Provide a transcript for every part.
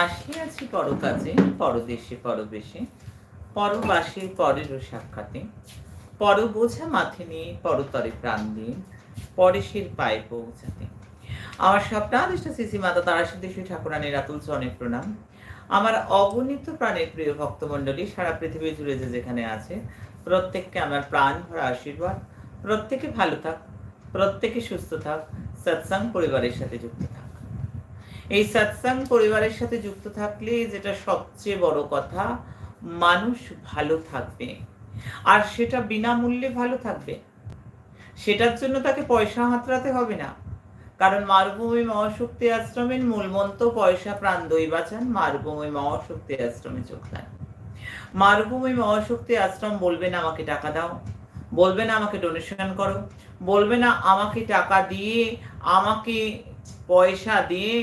আসিয়াছি পরকাজে, পরদেশে পরবেশে পরবাসে পরেরও সাক্ষাতে। পর বোঝা মাথে নিয়ে পরতরে প্রাণ দিয়ে পরেশের পায়ে পৌঁছাতে। আমার স্বপ্নাদিষ্ট শ্রী মাতা তারাসিদ্ধেশ্বরী ঠাকুরানের আতুল চরণে প্রণাম। আমার অগণিত প্রাণের প্রিয় ভক্তমণ্ডলী, সারা পৃথিবী জুড়ে যে যেখানে আছে, প্রত্যেককে আমার প্রাণ ভরা আশীর্বাদ। প্রত্যেকে ভালো থাক, প্রত্যেকে সুস্থ থাক, সৎসাং পরিবারের সাথে যুক্ত থাক। এই সৎসাং পরিবারের সাথে যুক্ত থাকলে যেটা সবচেয়ে বড় কথা, মানুষ ভালো থাকবে। আর সেটা বিনামূল্যে ভালো থাকবে। সেটার জন্য তাকে পয়সা হাতড়াতে হবে না। কারণ মারভূমি মহাশক্তি আশ্রমের মূল মন্ত্র, পয়সা, প্রাণ, দই, বাঁচান মারভূমি মহাশক্তি আশ্রমে যোগদান মারভূমি মহাশক্তি আশ্রম বলবে না আমাকে টাকা দাও বলবে না আমাকে ডোনেশন করো বলবে না আমাকে টাকা দিয়ে, আমাকে পয়সা দিয়ে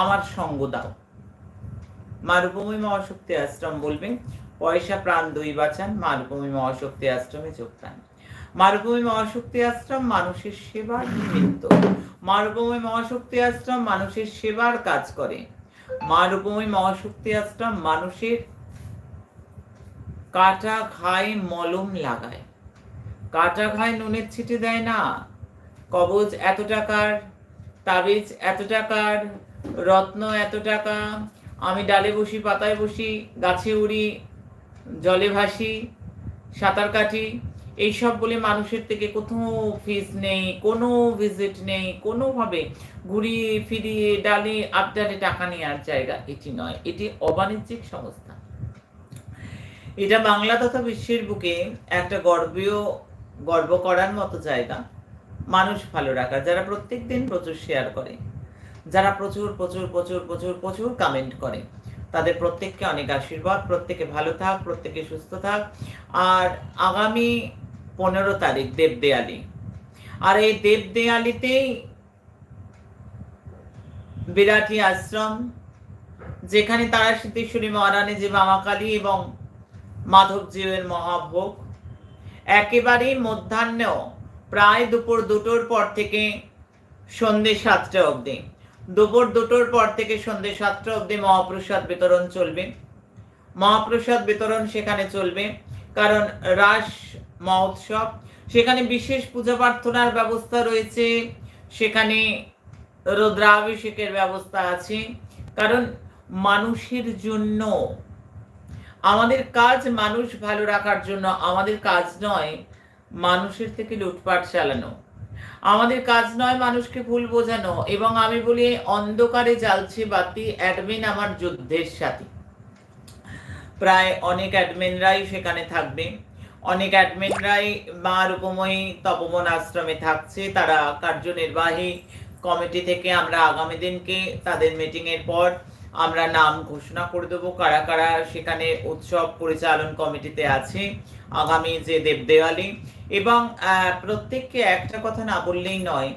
আমার সঙ্গ দাও। মারভূমি মহাশক্তি আশ্রম বলবেন, পয়সা প্রাণ দই বাঁচান, মারভূমি মহাশক্তি আশ্রমে যোগদান মারভূমি মহাশক্তি আশ্রম মানুষের সেবার নিমিত্ত। মারভূমি মহাশক্তি আশ্রম মানুষের সেবার কাজ করে। মারভূমি মহাশক্তি আশ্রম মানুষের কাটা ঘায়ে মলম লাগায়। কাটা ঘায়ে নুনের ছিটে দেয় না। কবজ এত টাকার, তাবিজ এত টাকার রত্ন এত টাকা, আমি ডালে বসি, পাতায় বসি, গাছে উড়ি, জলে ভাসি, সাঁতার কাটি, এইসব বলে মানুষের থেকে কোথাও ফিস নেই, কোনো ভিজিট নেই, কোনোভাবে ঘুরিয়ে ফিরিয়ে ডালে আবডালে টাকা নেওয়ার জায়গা এটি নয়, এটি অবাণিজ্যিক সংস্থা। এটা বাংলা তথা বিশ্বের বুকে একটা গর্বীয়, গর্ব করার মতো জায়গা, মানুষ ভালো রাখার, যারা প্রত্যেক দিন প্রচুর শেয়ার করে। যারা প্রচুর প্রচুর প্রচুর প্রচুর প্রচুর কমেন্ট করে। তাদের প্রত্যেককে অনেক আশীর্বাদ, প্রত্যেকে ভালো থাক, প্রত্যেকে সুস্থ থাক। আর আগামী পনেরো তারিখ দেবদেয়ালি। আর এই দেবদেয়ালিতেই বিরাটি আশ্রম, যেখানে তারা সিদ্ধেশ্বরী মহারানী যে মামাকালী এবং মাধবজীবের মহাভোগ, একেবারেই মধ্যাহ্ন প্রায় দুপুর দুটোর পর থেকে সন্ধে সাতটা অবধি। দুপুর দুটোর পর থেকে সন্ধে সাতটা অবধি মহাপ্রসাদ বিতরণ চলবে। মহাপ্রসাদ বিতরণ সেখানে চলবে, কারণ রাস মহোৎসব। সেখানে বিশেষ পূজা প্রার্থনার ব্যবস্থা রয়েছে। সেখানে রুদ্রাভিষেকের ব্যবস্থা আছে। কারণ মানুষের জন্য, আমাদের কাজ মানুষ ভালো রাখার জন্য, আমাদের কাজ নয় মানুষের থেকে লুটপাট চালানো। আমাদের কাজ নয় মানুষকে ভুল বোঝানো, এবং আমি বলি অন্ধকারে জ্বালছে বাতি অ্যাডমিন আমার যুদ্ধের সাথে। প্রায় অনেক অ্যাডমিনরাই সেখানে থাকবে। অনেক অ্যাডমিনরাই মা রূপময়ী তপবন আশ্রমে থাকছে। তারা কার্যনির্বাহী কমিটি থেকে আমরা আগামী দিনকে তাদের মিটিং এর পর আমরা নাম ঘোষণা করে দেবো, কারা কারা সেখানে উৎসব পরিচালন কমিটিতে আছে, আগামী যে দেবদেওয়ালি। এবং প্রত্যেককে একটা কথা না বললেই নয়,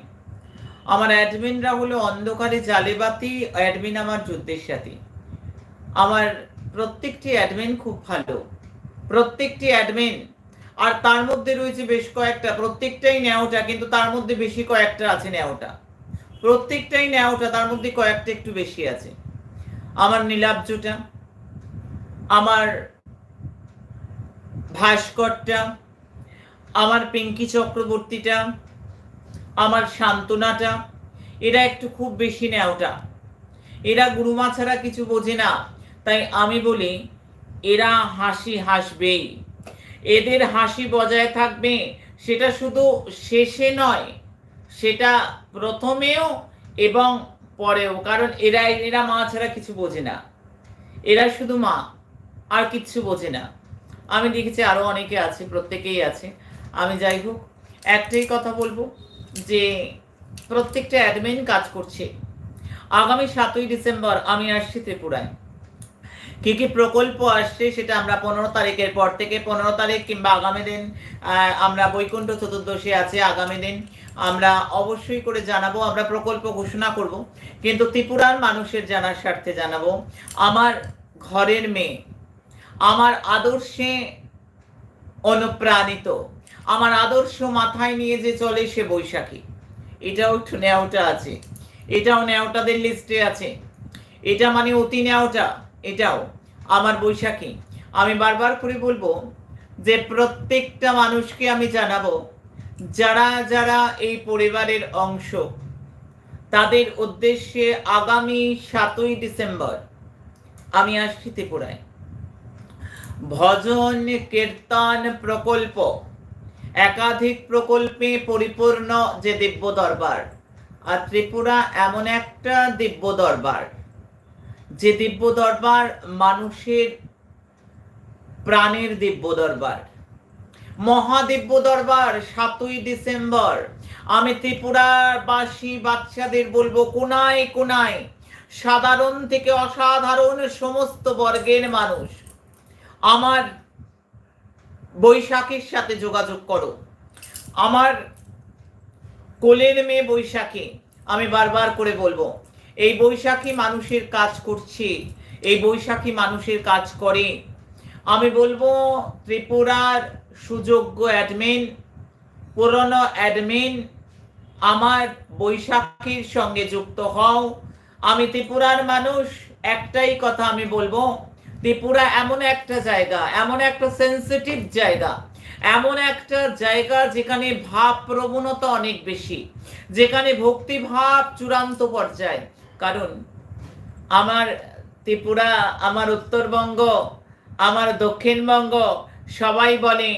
আমার অ্যাডমিনরা হলো অন্ধকারে জালেবাতি, অ্যাডমিন আমার যুদ্ধের সাথে। আমার প্রত্যেকটি অ্যাডমিন খুব ভালো, প্রত্যেকটি অ্যাডমিন, আর তার মধ্যে রয়েছে বেশ কয়েকটা, প্রত্যেকটাই ন্যাওটা, কিন্তু তার মধ্যে বেশি কয়েকটা আছে ন্যাওটা। প্রত্যেকটাই ন্যাওটা, তার মধ্যে কয়েকটা একটু বেশি আছে। আমার নীলাব্জটা, আমার ভাস্করটা, আমার পিঙ্কি চক্রবর্তীটা, আমার শান্তনাটা, এরা একটু খুব বেশি ন্যাওটা। এরা গুরুমা ছাড়া কিছু বোঝে না, তাই আমি বলি, এরা হাসি হাসবেই। এদের হাসি বজায় থাকবে, সেটা শুধু শেষে নয়, সেটা প্রথমেও এবং পরেও, কারণ এরা এরা মা ছাড়া কিছু বোঝে না। এরা শুধু মা, আর কিচ্ছু বোঝে না। আমি দেখেছি আরও অনেকে আছে, প্রত্যেকেই আছে। আমি যাই হোক, একটাই কথা বলব যে, প্রত্যেকটা অ্যাডমিন কাজ করছে। আগামী সাতই ডিসেম্বর আমি আসছি ত্রিপুরায়। কি কি প্রকল্প আসছে সেটা আমরা পনেরো তারিখের পর থেকে, পনেরো তারিখ কিংবা আগামী দিন আমরা বৈকুণ্ঠ চতুর্দশী আছে আগামী দিন, আমরা অবশ্যই করে জানাব, আমরা প্রকল্প ঘোষণা করব। কিন্তু ত্রিপুরার মানুষের জানার স্বার্থে জানাব, আমার ঘরের মেয়ে, আমার আদর্শে অনুপ্রাণিত, আমার আদর্শ মাথায় নিয়ে যে চলে সে বৈশাখী। এটাও একটু নেওটা আছে। এটাও নেওটাদের লিস্টে আছে। এটা মানে অতি নেওয়াটা। এটাও আমার বৈশাখী। আমি বারবার করে বলব যে প্রত্যেকটা মানুষকে আমি জানাব, যারা যারা এই পরিবারের অংশ, তাদের উদ্দেশ্যে আগামী সাতই ডিসেম্বর আমি আসছি ত্রিপুরায়। ভজন, কীর্তন প্রকল্প, একাধিক প্রকল্পে পরিপূর্ণ যে দিব্য দরবার, আর ত্রিপুরা এমন একটা দিব্য দরবার যে দিব্য দরবার মানুষের প্রাণের দিব্য দরবার। মহাদিব্য দরবার, সাতই ডিসেম্বর। আমি ত্রিপুরার বাসী বাচ্চাদের বলব, কোনায় কোনায় সাধারণ থেকে অসাধারণ সমস্ত বর্গের মানুষ, আমার বৈশাখীর সাথে যোগাযোগ করো। আমার কোলের মেয়ে বৈশাখী, আমি বারবার করে বলব এই বৈশাখী মানুষের কাজ করছে, এই বৈশাখী মানুষের কাজ করে। আমি বলব, ত্রিপুরার সুযোগ্য অ্যাডমিন পুরনো অ্যাডমিন আমার বৈশাখীর সঙ্গে যুক্ত হও। আমি ত্রিপুরার মানুষ, একটাই কথা আমি বলব, ত্রিপুরা এমন একটা জায়গা, এমন একটা সেন্সিটিভ জায়গা, এমন একটা জায়গা যেখানে ভাব প্রবণতা অনেক বেশি, যেখানে ভক্তি ভাব চূড়ান্ত পর্যায়ে। কারণ আমার ত্রিপুরা, আমার উত্তরবঙ্গ, আমার দক্ষিণবঙ্গ, সবাই বলে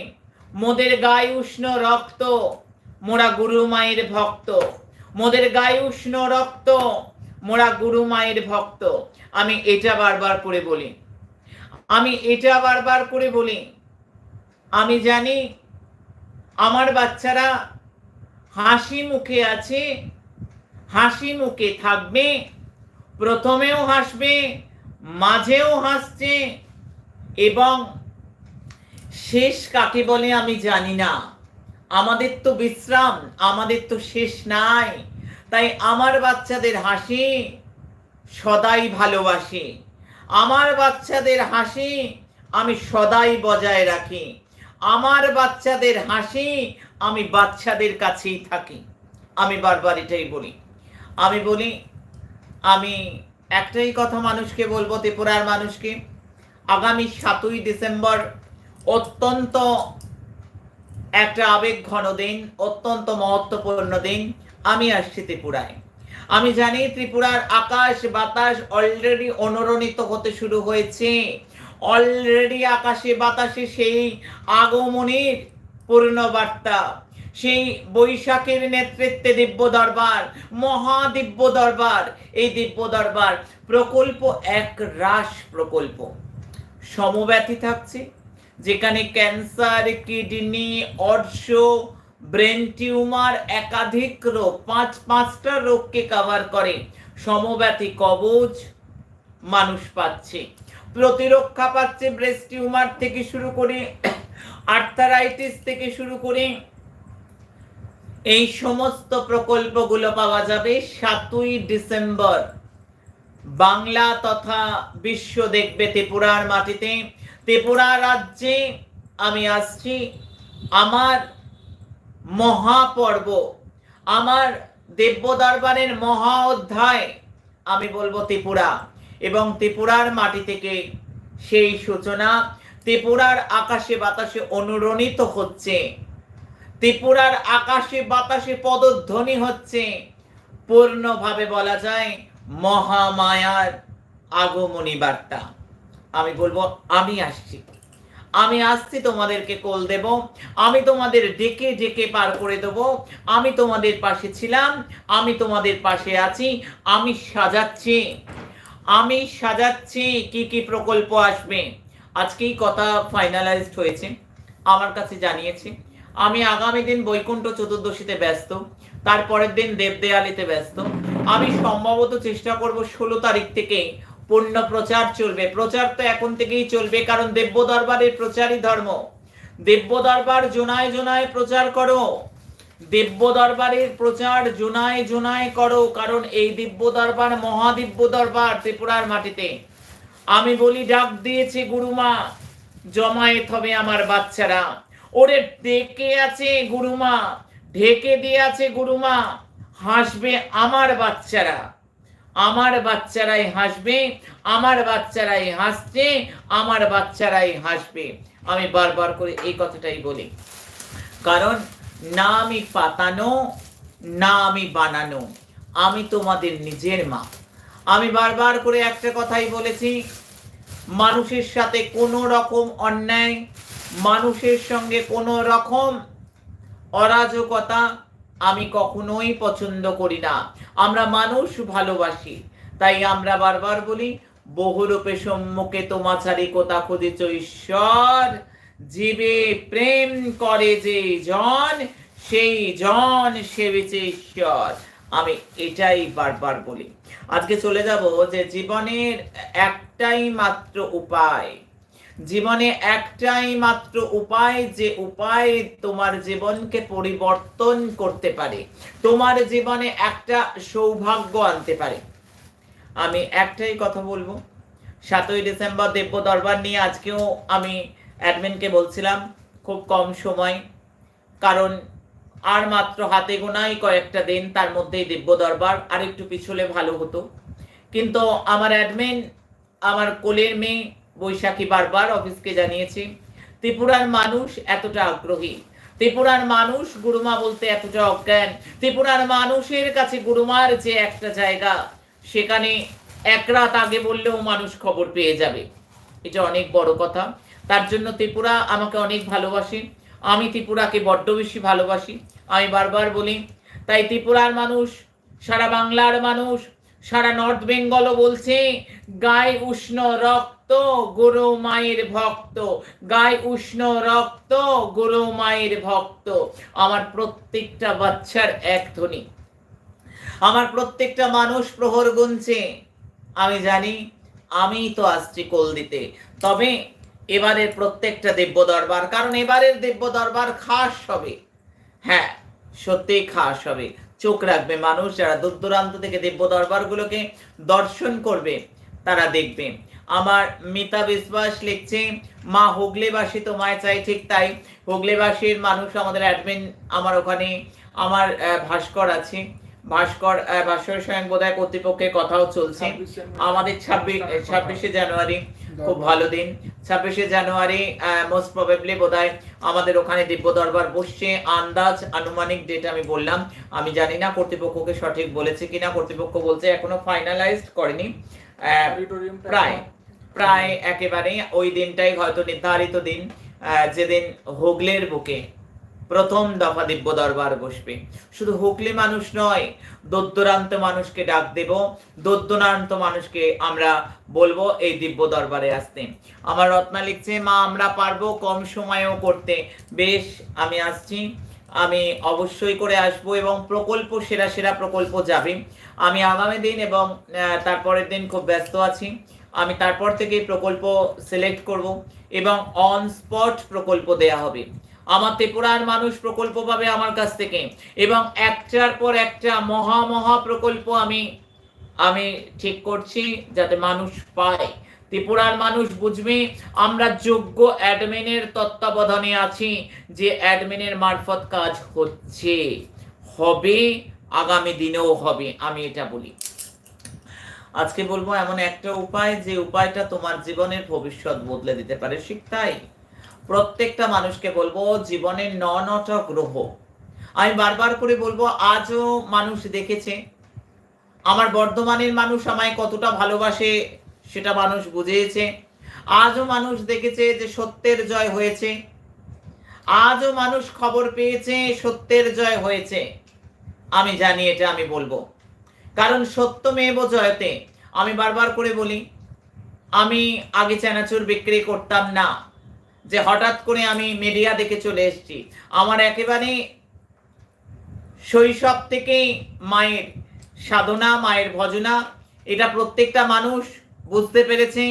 মোদের গায়ে উষ্ণ রক্ত, মোরা গুরু মায়ের ভক্ত। মোদের গায়ে উষ্ণ রক্ত, মোরা গুরু মায়ের ভক্ত। আমি এটা বারবার করে বলি। আমি এটা বারবার করে বলি। আমি জানি আমার বাচ্চারা হাসি মুখে আছে হাসি মুখে থাকবে। প্রথমেও হাসবে, মাঝেও হাসছে এবং শেষ কাকে বলে আমি জানি না। আমাদের তো বিশ্রাম, আমাদের তো শেষ নাই। তাই আমার বাচ্চাদের হাসি সদাই ভালোবাসি। আমার বাচ্চাদের হাসি আমি সদাই বজায় রাখি। আমার বাচ্চাদের হাসি আমি বাচ্চাদের কাছেই থাকি। আমি বারবার এটাই বলি। আমি বলি, আমি একটাই কথা মানুষকে বলব, ত্রিপুরার মানুষকে, আগামী সাতই ডিসেম্বর অত্যন্ত একটা আবেগ ঘন দিন, অত্যন্ত মহত্বপূর্ণ দিন, আমি আসছি ত্রিপুরায়। আমি জানি ত্রিপুরার আকাশ বাতাস অলরেডি অনুরণিত হতে শুরু হয়েছে। অলরেডি আকাশে বাতাসে সেই আগমনের পূর্ণ বার্তা সেই বৈশাখের নেতৃত্বে দিব্য দরবার, মহাদিব্য দরবার। এই দিব্য দরবার প্রকল্প এক রাস প্রকল্প। সমব্যথী থাকছে, যেখানে ক্যান্সার, কিডনি, অর্শ, ব্রেন টিউমার একাধিক রোগ, পাঁচ পাঁচটা রোগকে কভার করে। সমব্যথী কবচ মানুষ পাচ্ছে। প্রতিরক্ষা পাচ্ছে ব্রেস্ট টিউমার থেকে শুরু করে আর্থারাইটিস থেকে শুরু করে এই সমস্ত প্রকল্পগুলো পাওয়া যাবে সাতই ডিসেম্বর। বাংলা তথা বিশ্ব দেখবে ত্রিপুরার মাটিতে। ত্রিপুরা রাজ্যে আমি আসছি, আমার মহাপর্ব, আমার দেব্য দরবারের মহা অধ্যায়, আমি বলব ত্রিপুরা। এবং ত্রিপুরার মাটি থেকে সেই সূচনা, ত্রিপুরার আকাশে বাতাসে অনুরণিত হচ্ছে। ত্রিপুরার আকাশে বাতাসে পদধ্বনি হচ্ছে। পূর্ণভাবে বলা যায় মহামায়ার আগমনী বার্তা। আমি বলব, আমি আসছি। আমি আসছি তোমাদেরকে কোল দেব। আমি তোমাদের ডেকে ডেকে পার করে দেব। আমি তোমাদের পাশে ছিলাম। আমি তোমাদের পাশে আছি। আমি সাজাচ্ছি। আমি সাজাচ্ছি। কি কি প্রকল্প আসবে? আজকেই কথা ফাইনালাইজড হয়েছে। আমার কাছে জানিয়েছে। আমি আগামী দিন বৈকুণ্ঠ চতুর্দশীতে ব্যস্ত তারপরের দিন দেবদেয়ালিতে ব্যস্ত। আমি সম্ভবত চেষ্টা করব ষোলো তারিখ থেকে পূর্ণ প্রচার চলবে। প্রচার তো এখন থেকেই চলবে, কারণ দেব্য দরবারের প্রচারই ধর্ম। দেব্য দরবার জোনায় জোনায় প্রচার করো। দিব্য দরবারের প্রচার জোনায় জোনায় করো, কারণ এই দিব্য দরবার মহাদিব্য দরবার ত্রিপুরার মাটিতে। আমি বলি, ডাক দিয়েছি গুরুমা, জমায়েত হবে আমার বাচ্চারা। ওরে ডেকে আছে গুরুমা, ঢেকে দিয়ে আছে গুরুমা, হাসবে আমার বাচ্চারা। আমার বাচ্চারাই হাসবে, আমার বাচ্চারাই হাসছে, আমার বাচ্চারাই হাসবে। আমি বারবার করে এই কথাটাই বলি। কারণ না আমি পাতানো, না আমি বানানো, আমি তোমাদের নিজের মা। আমি বারবার করে একটা কথাই বলেছি, মানুষের সাথে কোনো রকম অন্যায় মানুষের সঙ্গে কোনো রকম অরাজকতা আমি কখনোই পছন্দ করি না। আমরা মানুষ ভালোবাসি, তাই আমরা বারবার বলি, বহুরূপে সম্মুখে তোমাচারি কোথা ঈশ্বর। জীবে প্রেম করে যে জন, সেই জন সেবিছে ঈশ্বর। আমি এটাই বারবার বলি। আজকে চলে যাব যে জীবনের একটাই মাত্র উপায়। জীবনে একটাই মাত্র উপায়, যে উপায় তোমার জীবনকে পরিবর্তন করতে পারে। তোমার জীবনে একটা সৌভাগ্য আনতে পারে। আমি একটাই কথা বলব। সাতই ডিসেম্বর দেব্য দরবার নিয়ে আজকেও আমি অ্যাডমিনকে বলছিলাম, খুব কম সময়, কারণ আর মাত্র হাতে গোনাই কয়েকটা দিন, তার মধ্যেই দিব্য দরবার, আর একটু পিছলে ভালো হতো। কিন্তু আমার অ্যাডমিন, আমার কোলের মেয়ে বৈশাখী বারবার অফিসকে জানিয়েছে, ত্রিপুরার মানুষ এতটা আগ্রহী। ত্রিপুরার মানুষ গুরুমা বলতে এতটা অজ্ঞান। ত্রিপুরার মানুষের কাছে গুরুমার যে একটা জায়গা, সেখানে এক রাত আগে বললেও মানুষ খবর পেয়ে যাবে। এটা অনেক বড় কথা। তার জন্য ত্রিপুরা আমাকে অনেক ভালোবাসে। আমি ত্রিপুরাকে বড্ড বেশি ভালোবাসি। আমি বারবার বলি, তাই ত্রিপুরার মানুষ, সারা বাংলার মানুষ, সারা নর্থ বেঙ্গলও বলছে, গায়ে উষ্ণ রক্ত গুরু মায়ের ভক্ত। গায়ে উষ্ণ রক্ত, গুরু মায়ের ভক্ত। আমার প্রত্যেকটা বাচ্চার এক ধ্বনি। আমার প্রত্যেকটা মানুষ প্রহর গুনছে। আমি জানি, আমি তো আসছি কোল দিতে। তবে এবারের প্রত্যেকটা দিব্য দরবার, কারণ এবারের দিব্য দরবার খাস হবে। হ্যাঁ সত্যি খাস হবে। চোখ রাখবে মানুষ, যারা দূর দূরান্ত থেকে দিব্য দরবারগুলোকে দর্শন করবে, তারা দেখবে। আমার মিতা বিশ্বাস লিখছে মা হুগলিবাসী তোমায় চাই ঠিক তাই। হুগলিবাসীর মানুষ আমাদের অ্যাডমিন আমার ওখানে আমার ভাস্কর আছে। ভাস্কর ভাস্কর স্বয়ং বোধহয় কর্তৃপক্ষের কথাও চলছে। আমাদের ছাব্বিশ ছাব্বিশে জানুয়ারি খুব ভালো দিন। ছাব্বিশে জানুয়ারি মোস্ট প্রবাবলি বোধহয় আমাদের ওখানে দিব্য দরবার বসছে। আন্দাজ আনুমানিক ডেট আমি বললাম। আমি জানি না কর্তৃপক্ষকে সঠিক বলেছে কিনা। কর্তৃপক্ষ বলছে এখনও ফাইনালাইজড করেনি। প্রায়। প্রায় একেবারে ওই দিনটাই হয়তো নির্ধারিত দিন যেদিন হুগলের বুকে প্রথম দফা দিব্য দরবার বসবে। শুধু হুগলি মানুষ নয়, দোদ্দুরান্ত মানুষকে ডাক দেব, দোদ্দুরান্ত মানুষকে আমরা বলব এই দিব্য দরবারে আসতে। আমার রত্না লিখছে, মা, আমরা পারব কম সময়েও করতে। বেশ, আমি আসছি। আমি অবশ্যই করে আসব এবং প্রকল্প, সেরা সেরা প্রকল্প যাবে। আমি আগামী দিন এবং তারপরের দিন খুব ব্যস্ত আছি। আমি তারপর থেকে প্রকল্প সিলেক্ট করব এবং অন স্পট প্রকল্প দেয়া হবে। আমার ত্রিপুরার মানুষ প্রকল্প পাবে আমার কাছ থেকে এবং একটার পর একটা মহা মহা প্রকল্প আমি আমি ঠিক করছি যাতে মানুষ পায়। ত্রিপুরার মানুষ বুঝবে আমরা যোগ্য অ্যাডমিনের তত্ত্বাবধানে আছি যে অ্যাডমিনের মারফত কাজ হচ্ছে। হবে, আগামী দিনেও হবে, আমি এটা বলি। আজকে বলব এমন একটা উপায় যে উপায়টা তোমার জীবনের ভবিষ্যৎ বদলে দিতে পারে, ঠিক তাই? প্রত্যেকটা মানুষকে বলব জীবনের ন নটা গ্রহ আমি বারবার করে বলব, আজও মানুষ দেখেছে, আমার বর্ধমানের মানুষ আমায় কতটা ভালোবাসে সেটা মানুষ বুঝিয়েছে। আজও মানুষ দেখেছে যে সত্যের জয় হয়েছে। আজও মানুষ খবর পেয়েছে সত্যের জয় হয়েছে। আমি জানি এটা আমি বলব। কারণ সত্যমেব জয়তে আমি বারবার করে বলি, আমি আগে চানাচুর বিক্রি করতাম না, যে হঠাৎ করে আমি মিডিয়া দেখে চলে এসেছি। আমার একেবারে শৈশব থেকেই মায়ের সাধনা, মায়ের ভজনা, এটা প্রত্যেকটা মানুষ বুঝতে পেরেছে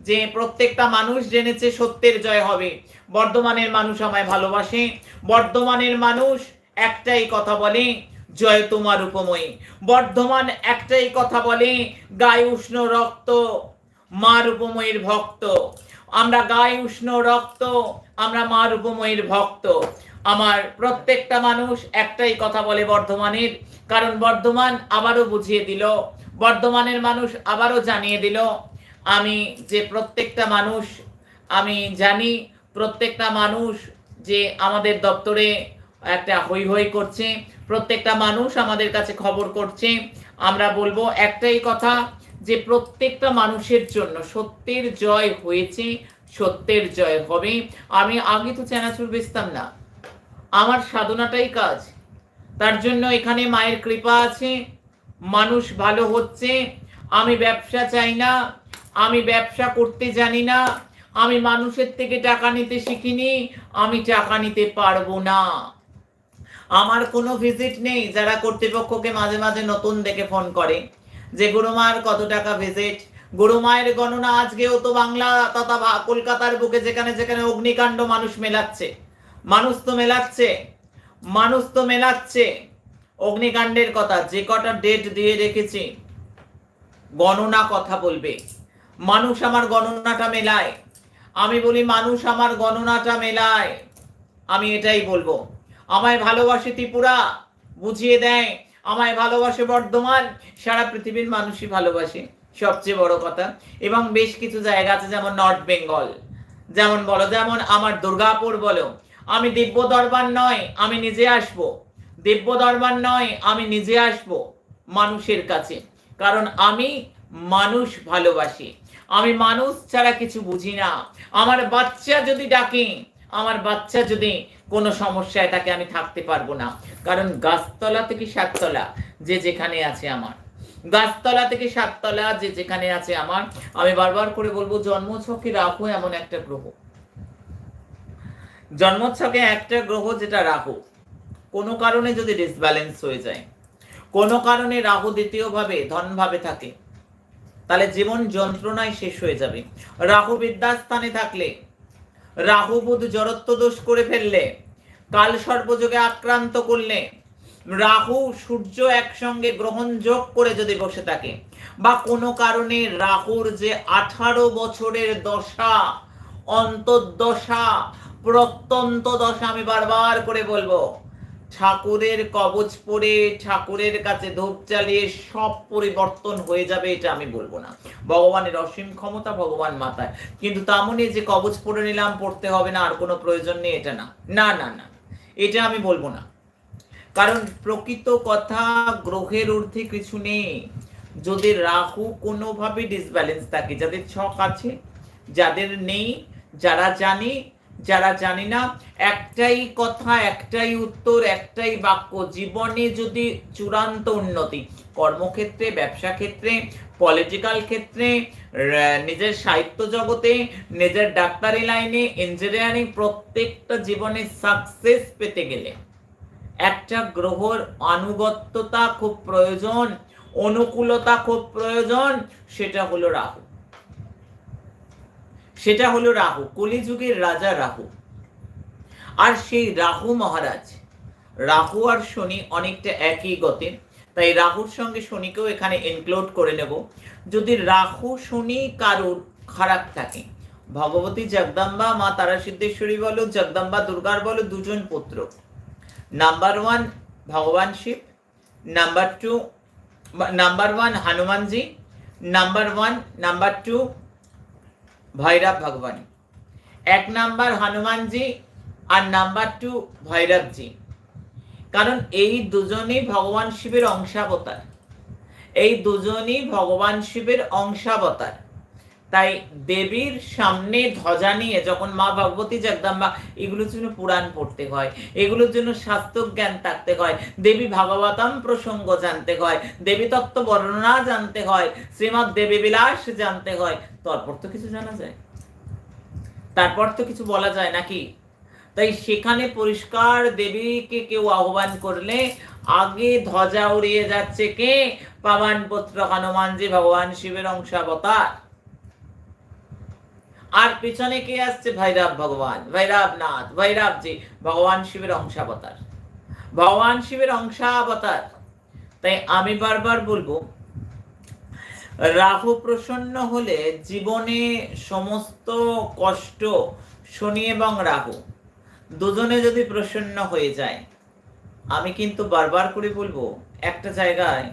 যে প্রত্যেকটা মানুষ জেনেছে সত্যের জয় হবে। বর্ধমানের মানুষ আমায় ভালোবাসে, বর্ধমানের মানুষ একটাই কথা বলে জয় তোমার উপময়ী। বর্ধমান একটাই কথা বলে, গায়ে উষ্ণ রক্ত মা রূপময়ীর ভক্ত। আমরা গায়ে উষ্ণ রক্ত, আমরা মা রূপময়ীর ভক্ত। আমার প্রত্যেকটা মানুষ একটাই কথা বলে বর্ধমানের, কারণ বর্ধমান আবারও বুঝিয়ে দিল, বর্ধমানের মানুষ আবারও জানিয়ে দিল, আমি যে প্রত্যেকটা মানুষ, আমি জানি প্রত্যেকটা মানুষ যে আমাদের দপ্তরে একটা হৈ হৈ করছে প্রত্যেকটা মানুষ আমাদের কাছে খবর করছে। আমরা বলব একটাই কথা যে প্রত্যেকটা মানুষের জন্য সত্যের জয় হয়েছে, সত্যের জয় হবে। আমি আগে তো চেনাচুর বেচতাম না। আমার সাধনাটাই কাজ। তার জন্য এখানে মায়ের কৃপা আছে। মানুষ ভালো হচ্ছে। আমি ব্যবসা চাই না। আমি ব্যবসা করতে জানি না। আমি মানুষের থেকে টাকা নিতে শিখিনি। আমি টাকা নিতে পারব না। আমার কোনো ভিজিট নেই, যারা কর্তৃপক্ষকে মাঝে মাঝে নতুন দেখে ফোন করে যে, গুরুমার, কত টাকা ভিজিট গুরুমায়ের গণনা আজকেও তো বাংলা তথা কলকাতার বুকে যেখানে যেখানে অগ্নিকাণ্ড মানুষ মেলাচ্ছে। মানুষ তো মেলাচ্ছে, মানুষ তো মেলাচ্ছে। অগ্নিকাণ্ডের কথা, যে কটা ডেট দিয়ে রেখেছি, গণনা কথা বলবে। মানুষ আমার গণনাটা মেলায়। আমি বলি, মানুষ আমার গণনাটা মেলায়। আমি এটাই বলব। আমায় ভালোবাসে ত্রিপুরা, বুঝিয়ে দেয়, আমায় ভালোবাসে বর্ধমান। সারা পৃথিবীর মানুষই ভালোবাসে, সবচেয়ে বড় কথা। এবং বেশ কিছু জায়গা আছে যেমন নর্থ বেঙ্গল যেমন বলো, যেমন আমার দুর্গাপুর বলো, আমি দিব্য দরবার নয়, আমি নিজে আসব। দিব্য দরবার নয়, আমি নিজে আসব মানুষের কাছে। কারণ আমি মানুষ ভালোবাসি। আমি মানুষ ছাড়া কিছু বুঝি না। আমার বাচ্চা যদি ডাকে আমার বাচ্চা যদি কোনো সমস্যায় থাকে, আমি থাকতে পারব না। কারণ গাছতলা থেকে সাততলা, যে যেখানে আছে আমার। গাছতলা থেকে সাততলা, যে যেখানে আছে আমার, আমি বারবার করে বলব, জন্মছকে রাহু এমন একটা গ্রহ। জন্মছকে একটা গ্রহ যেটা রাহু। কোনো কারণে যদি ডিসব্যালেন্স হয়ে যায়, কোনো কারণে রাহু দ্বিতীয়ভাবে, ধনভাবে থাকে, তাহলে জীবন যন্ত্রণায় শেষ হয়ে যাবে। রাহু বিদ্যাস্থানে থাকলে রাহু বুধ জড়ত্ব দোষ করে ফেললে, কাল সর্বযোগে আক্রান্ত করলে, রাহু, সূর্য একসঙ্গে গ্রহণ যোগ করে যদি বসে থাকে, বা কোনো কারণে রাহুর যে আঠারো বছরের দশা, অন্তর্দশা, প্রত্যন্ত দশা আমি বারবার করে বলব ঠাকুরের কবচ পরে ঠাকুরের কাছে ধূপ চালিয়ে সব পরিবর্তন হয়ে যাবে, এটা আমি বলব না। ভগবানের অসীম ক্ষমতা ভগবান মাতায়। কিন্তু তেমনই যে কবচ পরে নিলাম, পড়তে হবে না, আর কোনো প্রয়োজন নেই, এটা না। না না না। এটা আমি বলব না। কারণ প্রকৃত কথা, গ্রহের ঊর্ধ্বে কিছু নেই। যদি রাহু কোনোভাবে ডিসব্যালেন্স থাকে, যাদের ছক আছে, যাদের নেই, যারা জানি যারা জানি না, একটাই কথা, একটাই উত্তর, একটাই বাক্য, জীবনে যদি চূড়ান্ত উন্নতি, কর্মক্ষেত্রে, ব্যবসা ক্ষেত্রে পলিটিক্যাল ক্ষেত্রে নিজের সাহিত্য জগতে, নিজের ডাক্তারি লাইনে ইঞ্জিনিয়ারিং প্রত্যেকটা জীবনে সাকসেস পেতে গেলে, একটা গ্রহর আনুগত্যতা খুব প্রয়োজন, অনুকূলতা খুব প্রয়োজন, সেটা হলো রাহু। সেটা হলো রাহু, কলিযুগের রাজা রাহু। আর সেই রাহু মহারাজ, রাহু আর শনি অনেকটা একই গতে তাই রাহুর সঙ্গে শনিকেও এখানে ইনক্লুড করে নেব। যদি রাহু, শনি কারুর খারাপ থাকে, ভগবতী জগদম্বা, মা তারা সিদ্ধেশ্বরী বলো, জগদম্বা দুর্গার বলো, দুজন পুত্র। নাম্বার ওয়ান ভগবান Shiva. Number two number one Hanumanji. Number one number two Bhairav ভগবান। এক নাম্বার হনুমানজি আর নাম্বার টু ভৈরবজি। কারণ এই দুজনই ভগবান শিবের অংশাবতার। এই দুজনই ভগবান শিবের অংশাবতার। তাই দেবীর সামনে ধ্বজা নিয়ে যখন মা ভগবতী জগদম্বা, এগুলোর জন্য পুরাণ পড়তে হয়, এগুলোর জন্য শাস্ত্র জ্ঞান থাকতে হয়, দেবী ভাগবতম প্রসঙ্গ জানতে হয়, দেবী তত্ত্ব বর্ণনা জানতে হয়, শ্রীমৎ দেবী বিলাস জানতে হয়। তারপর তো কিছু জানা যায়। তারপর তো কিছু বলা যায় নাকি? তাই সেখানে পরিষ্কার দেবীকে কেউ আহ্বান করলে, আগে ধ্বজা উড়িয়ে যাচ্ছে কে? পাবান পুত্র হনুমানজি, ভগবান শিবের অংশাবতার। আর পিছনে কে আসছে? ভৈরব ভগবান ভৈরবনাথ ভৈরবজি ভগবান শিবের অংশাবতার, ভগবান শিবের অংশাবতার। তাই আমি বারবার বলব, রাহু প্রসন্ন হলে জীবনে সমস্ত কষ্ট শনি এবং রাহু দুজনে যদি প্রসন্ন হয়ে যায়, আমি কিন্তু বারবার করে বলব, একটা জায়গায়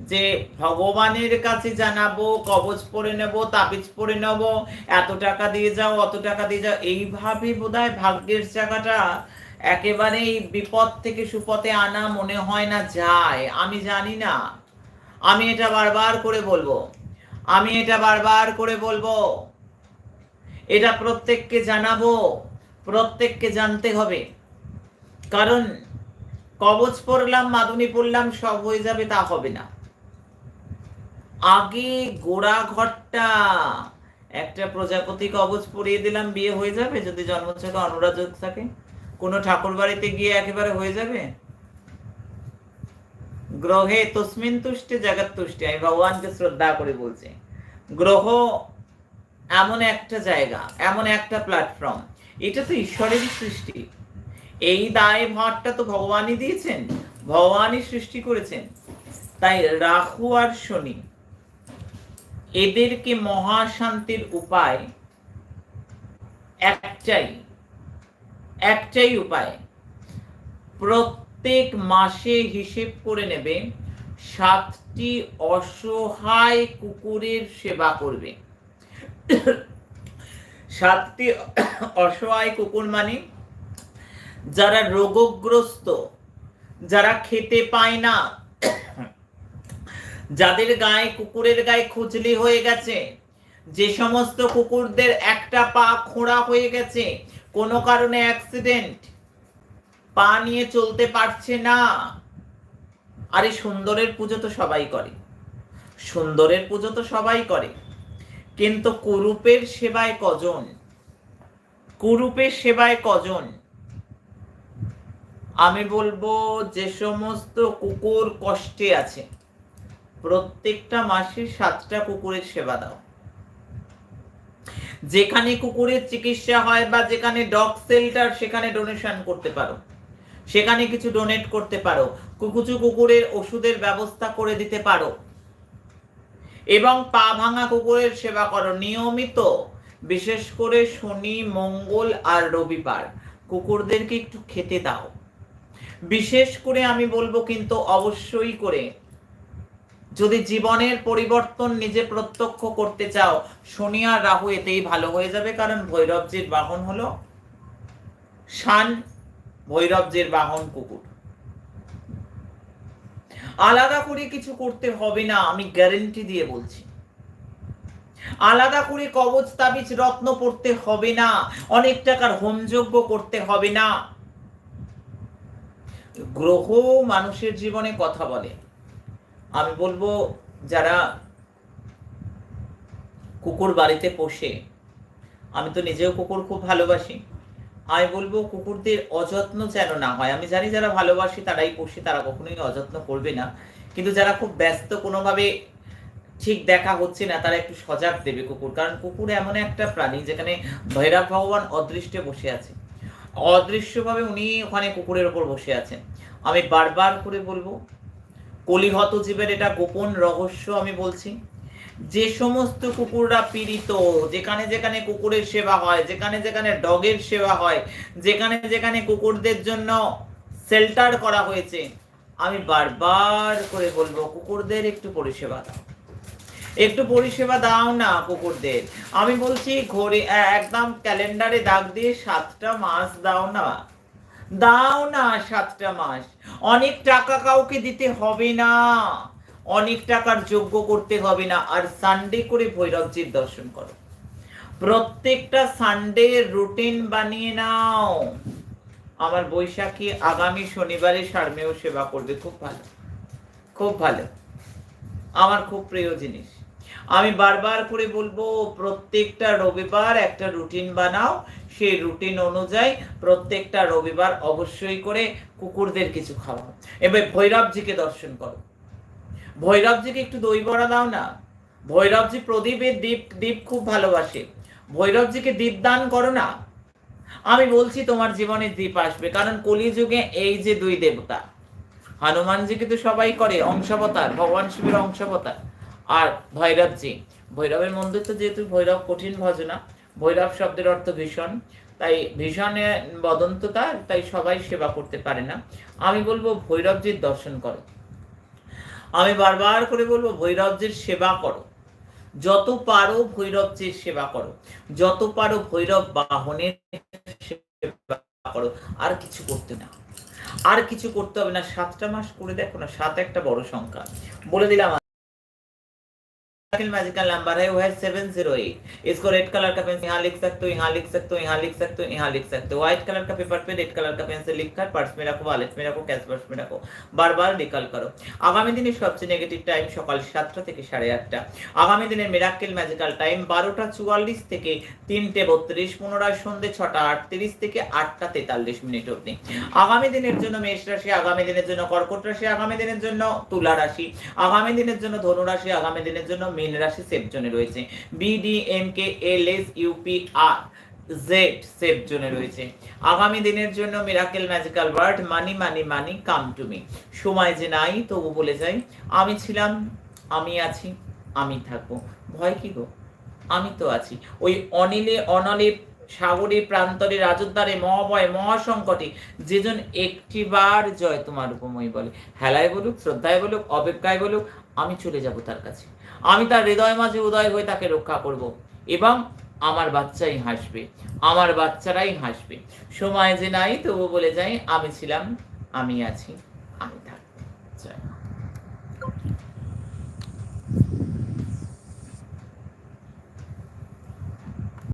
যে ভগবানের কাছে জানাব, কবচ পরে নেব, তাবিজ পরে নেব, এত টাকা দিয়ে যাও, অত টাকা দিয়ে যাও, এইভাবে বোধহয় ভাগ্যের জায়গাটা একেবারেই বিপদ থেকে সুপথে আনা মনে হয় না, যায়। আমি জানি না। আমি এটা বারবার করে বলব। আমি এটা বারবার করে বলব। এটা প্রত্যেককে জানাব। প্রত্যেককে জানতে হবে। কারণ কবচ পড়লাম মাদুনি পড়লাম, সব হয়ে যাবে, তা হবে না। আগে গোড়া ঘরটা একটা প্রজাপতি কবচ পরিয়ে দিলাম, বিয়ে হয়ে যাবে? যদি জন্মছকে অনুরাজক থাকে। কোনো ঠাকুর বাড়িতে গিয়ে একেবারে হয়ে যাবে? গ্রহে তসমিন তুষ্টে, জগৎ তুষ্টে, আমি ভগবানকে শ্রদ্ধা করে বলছি। গ্রহ এমন একটা জায়গা, এমন একটা প্ল্যাটফর্ম এটা তো ঈশ্বরেরই সৃষ্টি। এই দায় ভারটা তো ভগবানই দিয়েছেন, ভগবানই সৃষ্টি করেছেন। তাই রাহু আর শনি এদেরকে মহাশান্তির উপায় একটাই একটাই উপায়। প্রত্যেক মাসে হিসেব করে নেবে সাতটি অসহায় কুকুরের সেবা করবে। সাতটি অসহায় কুকুর মানে যারা রোগগ্রস্ত, যারা খেতে পায় না যাদের গায়ে কুকুরের গায়ে খুজলি হয়ে গেছে, যে সমস্ত কুকুরদের একটা পা খোঁড়া হয়ে গেছে, কোনো কারণে অ্যাক্সিডেন্ট পা নিয়ে চলতে পারছে না। আরে সুন্দরের পুজো তো সবাই করে। সুন্দরের পুজো তো সবাই করে। কিন্তু কুরূপের সেবায় কজন? কুরূপের সেবায় কজন? আমি বলব যে সমস্ত কুকুর কষ্টে আছে। প্রত্যেকটা মাসে সাতটা কুকুরের সেবা দাও। যেখানে কুকুরের চিকিৎসা হয় বা যেখানে ডগ সেল্টার, সেখানে ডোনেশন করতে পারো। সেখানে কিছু ডোনেট করতে পারো। কুকুচু কুকুরের ওষুধের ব্যবস্থা করে দিতে পারো। এবং পা ভাঙা কুকুরের সেবা করো। নিয়মিত, বিশেষ করে শনি, মঙ্গল আর রবিবার, কুকুরদেরকে একটু খেতে দাও। বিশেষ করে আমি বলব কিন্তু অবশ্যই করে যদি জীবনের পরিবর্তন নিজে প্রত্যক্ষ করতে চাও শনি আর রাহু এতেই ভালো হয়ে যাবে, কারণ ভৈরবজির বাহন হলো শান, ভৈরবজির বাহন কুকুর। আলাদা করে কিছু করতে হবে না, আমি গ্যারেন্টি দিয়ে বলছি। আলাদা করে কবচ তাবিজ, রত্ন পড়তে হবে না, অনেক টাকার হোমযজ্ঞ করতে হবে না। গ্রহ মানুষের জীবনে কথা বলে। আমি বলব যারা কুকুর বাড়িতে পোষে, আমি তো নিজেও কুকুর খুব ভালোবাসি, আমি বলব কুকুরদের অযত্ন যেন না হয়। আমি জানি যারা ভালোবাসি তারাই পোষে, তারা কখনোই অযত্ন করবে না। কিন্তু যারা খুব ব্যস্ত, কোনোভাবে ঠিক দেখা হচ্ছে না, তারা একটু সজাগ দেবে কুকুর। কারণ কুকুর এমন একটা প্রাণী যেখানে ভৈরব ভগবান অদৃষ্টে বসে আছে। অদৃশ্যভাবে উনি ওখানে কুকুরের ওপর বসে আছেন। আমি বারবার করে বলব কলিহত জীবের এটা গোপন রহস্য আমি বলছি। যে সমস্ত কুকুররা পীড়িত, যেখানে যেখানে কুকুরের সেবা হয়, যেখানে যেখানে ডগের সেবা হয়, যেখানে যেখানে কুকুরদের জন্য শেল্টার করা হয়েছে, আমি বারবার করে বলব, কুকুরদের একটু পরিষেবা দাও। একটু পরিষেবা দাও না কুকুরদের। আমি বলছি, ঘড়ি, একদম ক্যালেন্ডারে দাগ দিয়ে সাতটা মাস দাও না। দাও না সাতটা মাস। অনেক টাকা কাউকে দিতে হবে না। অনেক টাকার যোগ্য করতে হবে না। আর সানডে করে ভৈরবজির দর্শন করো। প্রত্যেকটা সানডে রুটিন বানিয়ে নাও। আমার বৈশাখী আগামী শনিবারে সারমেয় সেবা করবে। খুব ভালো। খুব ভালো। আমার খুব প্রিয় জিনিস। আমি বারবার করে বলব, প্রত্যেকটা রবিবার একটা রুটিন বানাও। সেই রুটিন অনুযায়ী প্রত্যেকটা রবিবার অবশ্যই করে কুকুরদের কিছু খাওয়াও। এবার ভৈরবজিকে দর্শন করো। ভৈরবজিকে একটু দই বড়া দাও না। ভৈরবজি প্রদীপের দীপ দীপ খুব ভালোবাসে। ভৈরবজিকে দীপ দান করো না। আমি বলছি তোমার জীবনে দ্বীপ আসবে, কারণ কলিযুগে এই যে দুই দেবতা, হনুমানজিকে তো সবাই করে, অংশাবতার, ভগবান শিবের অংশাবতার। আর ভৈরবজি ভৈরবের মন্দির তো যেহেতু ভৈরব কঠিন ভজনা, ভৈরব শব্দের অর্থ ভীষণ। তাই ভীষণ বদন্ততা, তাই সবাই সেবা করতে পারে না। আমি বলব ভৈরবজির দর্শন করো। আমি বারবার করে বলব ভৈরবজির সেবা করো। যত পারো ভৈরবজির সেবা করো। যত পারো ভৈরব বাহনের সেবা করো। আর কিছু করতে না। আর কিছু করতে হবে না। সাতটা মাস করে দেখো না, সাত একটা বড় সংখ্যা। বলে দিলাম मैजिकल नंबर है वो है सेवन जीरो एट इसको रेड कलर का पेन से यहाँ लिख सकते हो यहाँ लिख सकते हो यहाँ लिख सकते हो यहाँ लिख सकते हो व्हाइट कलर का पेपर पे रेड कलर का पेन से लिख कर पर्स में रखो वॉलेट में रखो कैश पर्स में रखो বারবার বার নিকাল করো আগামী দিনের সবচেয়ে নেগেটিভ টাইম সকাল সাতটা থেকে সাড়ে আটটা আগামী দিনের মিরাক্কেল ম্যাজিক্যাল টাইম বারোটা চুয়াল্লিশ থেকে তিনটে বত্রিশ পুনরায় সন্ধ্যে ছটা আটত্রিশ থেকে আটটা তেতাল্লিশ মিনিট অবধি আগামী দিনের জন্য মেষ রাশি আগামী দিনের জন্য কর্কট রাশি আগামী দিনের জন্য তুলা রাশি আগামী দিনের জন্য ধনু রাশি আগামী দিনের জন্য মীন রাশি সেফ জোনে রয়েছে। BD M K L S UP R Z safe জোনে রয়েছে। আগামী দিনের জন্য miracle magical word money money money come to me সময় যে নাই, তবু বলে যাই, আমি ছিলাম, আমি আছি, আমি থাকব। ভয় কি গো? আমি তো আছি। ওই অনিলে, অনলে, সাগরে, প্রান্তরে, রাজদ্বারে মহাভয় মহাসংকটে যেজন একটিবার জয় তোমার উপময় বলে। হেলায় বলুক, শ্রদ্ধায় বলুক, অপেক্ষায় বলুক, আমি চলে যাব তার কাছে। আমি তার হৃদয় মাঝে উদয় হয়ে তাকে রক্ষা করব। এবং আমার বাচ্চাই হাসবে। আমার বাচ্চারাই হাসবে। সময় যে নাই, তবু বলে যাই, আমি ছিলাম, আমি আছি, আমি জয়